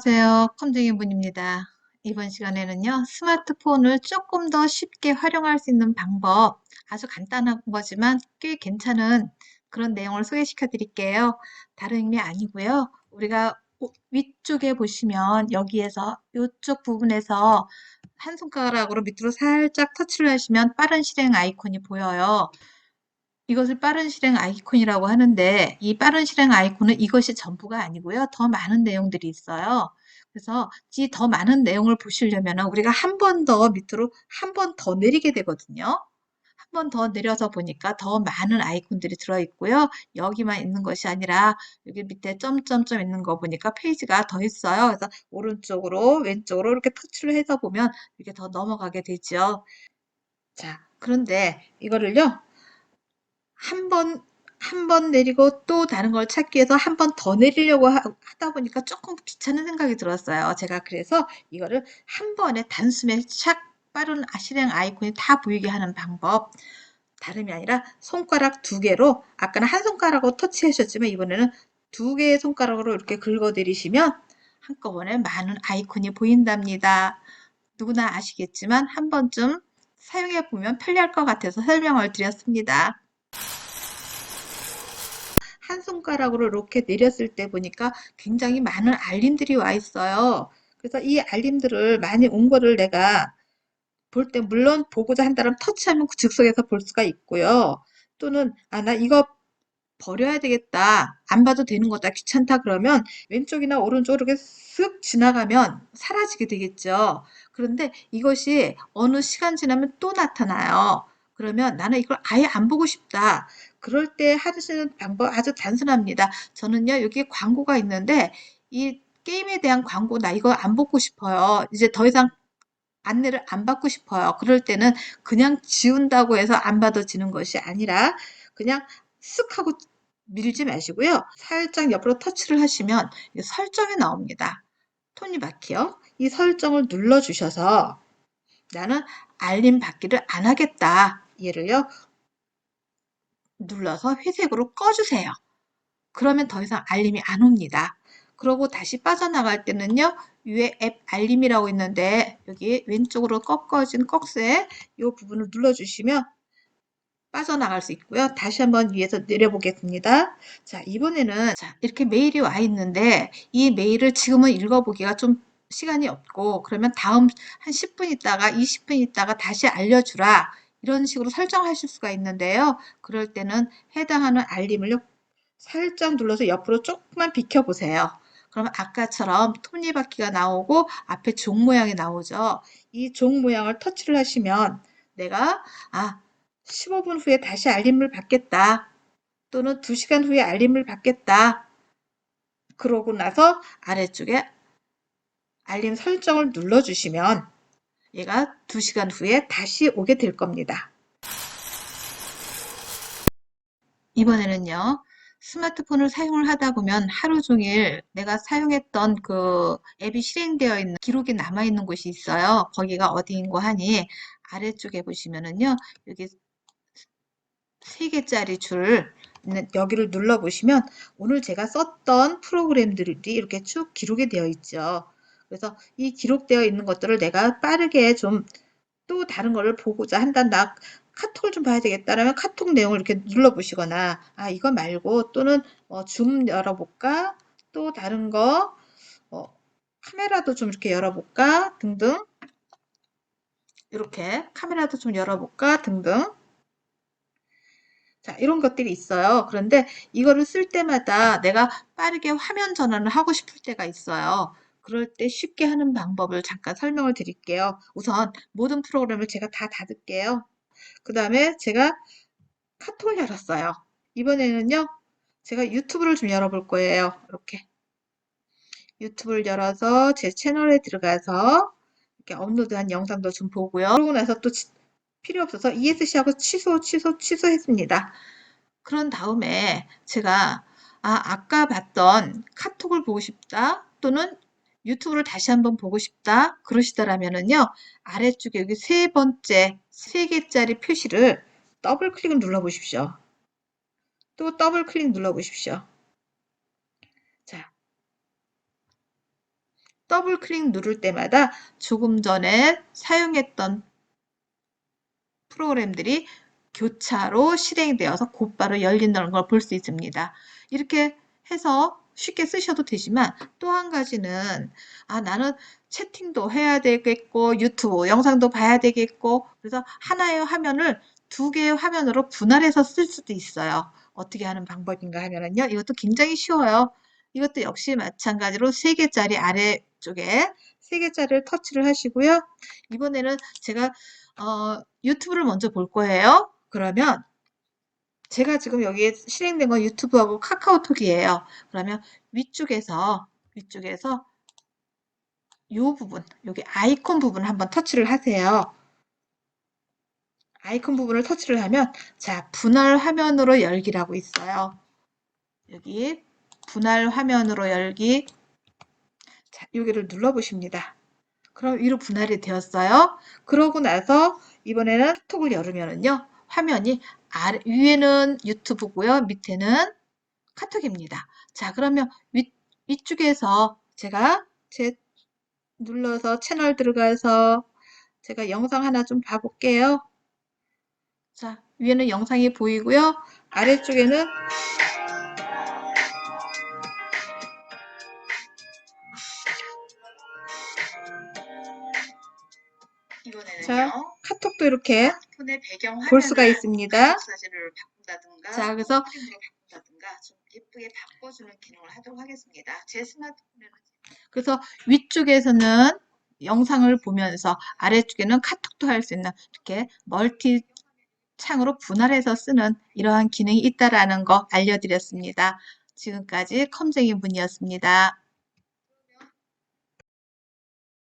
안녕하세요. 컴쟁이분입니다. 이번 시간에는요, 스마트폰을 조금 더 쉽게 활용할 수 있는 방법, 아주 간단한 거지만 꽤 괜찮은 그런 내용을 소개시켜 드릴게요. 다른 의미 아니고요. 우리가 위쪽에 보시면 여기에서 이쪽 부분에서 한 손가락으로 밑으로 살짝 터치를 하시면 빠른 실행 아이콘이 보여요. 이것을 빠른 실행 아이콘이라고 하는데 이 빠른 실행 아이콘은 이것이 전부가 아니고요. 더 많은 내용들이 있어요. 그래서 이 더 많은 내용을 보시려면 우리가 한 번 더 밑으로 한 번 더 내리게 되거든요. 한 번 더 내려서 보니까 더 많은 아이콘들이 들어있고요. 여기만 있는 것이 아니라 여기 밑에 점점점 있는 거 보니까 페이지가 더 있어요. 그래서 오른쪽으로 왼쪽으로 이렇게 터치를 해서 보면 이렇게 더 넘어가게 되죠. 자, 그런데 이거를요. 한 번, 한 번 내리고 또 다른 걸 찾기 위해서 한 번 더 내리려고 하, 다 보니까 조금 귀찮은 생각이 들었어요. 제가 그래서 이거를 한 번에 단숨에 샥 빠른 실행 아이콘이 다 보이게 하는 방법. 다름이 아니라 손가락 두 개로 아까는 한 손가락으로 터치하셨지만 이번에는 두 개의 손가락으로 이렇게 긁어 내리시면 한꺼번에 많은 아이콘이 보인답니다. 누구나 아시겠지만 한 번쯤 사용해 보면 편리할 것 같아서 설명을 드렸습니다. 한 손가락으로 이렇게 내렸을 때 보니까 굉장히 많은 알림들이 와 있어요. 그래서 이 알림들을 많이 온 거를 내가 볼 때 물론 보고자 한다면 터치하면 그 즉석에서 볼 수가 있고요. 또는 아 나 이거 버려야 되겠다. 안 봐도 되는 거다. 귀찮다 그러면 왼쪽이나 오른쪽으로 이렇게 쓱 지나가면 사라지게 되겠죠. 그런데 이것이 어느 시간 지나면 또 나타나요. 그러면 나는 이걸 아예 안 보고 싶다. 그럴 때 하시는 방법 아주 단순합니다. 저는요, 여기 광고가 있는데 이 게임에 대한 광고 나 이거 안 보고 싶어요. 이제 더 이상 안내를 안 받고 싶어요. 그럴 때는 그냥 지운다고 해서 안 받아지는 것이 아니라 그냥 쓱 하고 밀지 마시고요. 살짝 옆으로 터치를 하시면 설정이 나옵니다. 톱니바퀴요. 이 설정을 눌러주셔서 나는 알림 받기를 안 하겠다. 얘를요. 눌러서 회색으로 꺼주세요. 그러면 더 이상 알림이 안 옵니다. 그러고 다시 빠져나갈 때는요. 위에 앱 알림이라고 있는데 여기 왼쪽으로 꺾어진 꺽쇠 이 부분을 눌러주시면 빠져나갈 수 있고요. 다시 한번 위에서 내려보겠습니다. 자, 이번에는 자, 이렇게 메일이 와 있는데 이 메일을 지금은 읽어보기가 좀 시간이 없고 그러면 다음 한 10분 있다가 20분 있다가 다시 알려주라 이런 식으로 설정하실 수가 있는데요. 그럴 때는 해당하는 알림을 살짝 눌러서 옆으로 조금만 비켜보세요. 그러면 아까처럼 톱니바퀴가 나오고 앞에 종 모양이 나오죠. 이 종 모양을 터치를 하시면 내가 아 15분 후에 다시 알림을 받겠다. 또는 2시간 후에 알림을 받겠다. 그러고 나서 아래쪽에 알림 설정을 눌러주시면 얘가 2시간 후에 다시 오게 될 겁니다. 이번에는요. 스마트폰을 사용을 하다 보면 하루 종일 내가 사용했던 그 앱이 실행되어 있는 기록이 남아 있는 곳이 있어요. 거기가 어디인고 하니 아래쪽에 보시면은요. 여기 3개짜리 줄 여기를 눌러 보시면 오늘 제가 썼던 프로그램들이 이렇게 쭉 기록이 되어 있죠. 그래서 이 기록되어 있는 것들을 내가 빠르게 좀 또 다른 거를 보고자 한다. 나 카톡을 좀 봐야 되겠다라면 카톡 내용을 이렇게 눌러 보시거나 아 이거 말고 또는 어, 줌 열어볼까 또 다른 거 어, 카메라도 좀 이렇게 열어볼까 등등 이렇게 카메라도 좀 열어볼까 등등 자, 이런 것들이 있어요. 그런데 이거를 쓸 때마다 내가 빠르게 화면 전환을 하고 싶을 때가 있어요. 그럴 때 쉽게 하는 방법을 잠깐 설명을 드릴게요. 우선 모든 프로그램을 제가 다 닫을게요. 그 다음에 제가 카톡을 열었어요. 이번에는요. 제가 유튜브를 좀 열어볼 거예요. 이렇게 유튜브를 열어서 제 채널에 들어가서 이렇게 업로드한 영상도 좀 보고요. 그러고 나서 또 필요 없어서 ESC하고 취소, 취소, 취소했습니다. 그런 다음에 제가 아, 아까 봤던 카톡을 보고 싶다 또는 유튜브를 다시 한번 보고 싶다 그러시더라면은요 아래쪽에 여기 세 번째 세 개짜리 표시를 더블 클릭을 눌러 보십시오 또 더블 클릭 눌러 보십시오 자 더블 클릭 누를 때마다 조금 전에 사용했던 프로그램들이 교차로 실행되어서 곧바로 열린다는 걸 볼 수 있습니다. 이렇게 해서 쉽게 쓰셔도 되지만 또 한 가지는 아 나는 채팅도 해야 되겠고 유튜브 영상도 봐야 되겠고 그래서 하나의 화면을 두 개의 화면으로 분할해서 쓸 수도 있어요. 어떻게 하는 방법인가 하면은요. 이것도 굉장히 쉬워요. 이것도 역시 마찬가지로 3개짜리 아래쪽에 3개짜리를 터치를 하시고요. 이번에는 제가 어, 유튜브를 먼저 볼 거예요. 그러면 제가 지금 여기에 실행된 건 유튜브하고 카카오톡이에요. 그러면 위쪽에서 위쪽에서 이 부분, 여기 아이콘 부분 한번 터치를 하세요. 아이콘 부분을 터치를 하면 자 분할 화면으로 열기라고 있어요. 여기 분할 화면으로 열기 자 여기를 눌러 보십니다. 그럼 위로 분할이 되었어요. 그러고 나서 이번에는 톡을 열으면은요 화면이 아래, 위에는 유튜브고요 밑에는 카톡입니다. 자 그러면 위, 위쪽에서 제가 제 눌러서 채널 들어가서 제가 영상 하나 좀 봐볼게요. 자, 위에는 영상이 보이고요. 아래쪽에는 이번에는요. 자, 카톡도 이렇게 폰의 배경 볼 수가 있습니다. 사진을 바꾼다든가 자, 그래서 바꾼다든가 좀 예쁘게 바꿔주는 기능을 하도록 하겠습니다. 제 스마트폰에는 그래서 위쪽에서는 영상을 보면서 아래쪽에는 카톡도 할 수 있는 이렇게 멀티 창으로 분할해서 쓰는 이러한 기능이 있다라는 거 알려드렸습니다. 지금까지 컴쟁이 문이었습니다.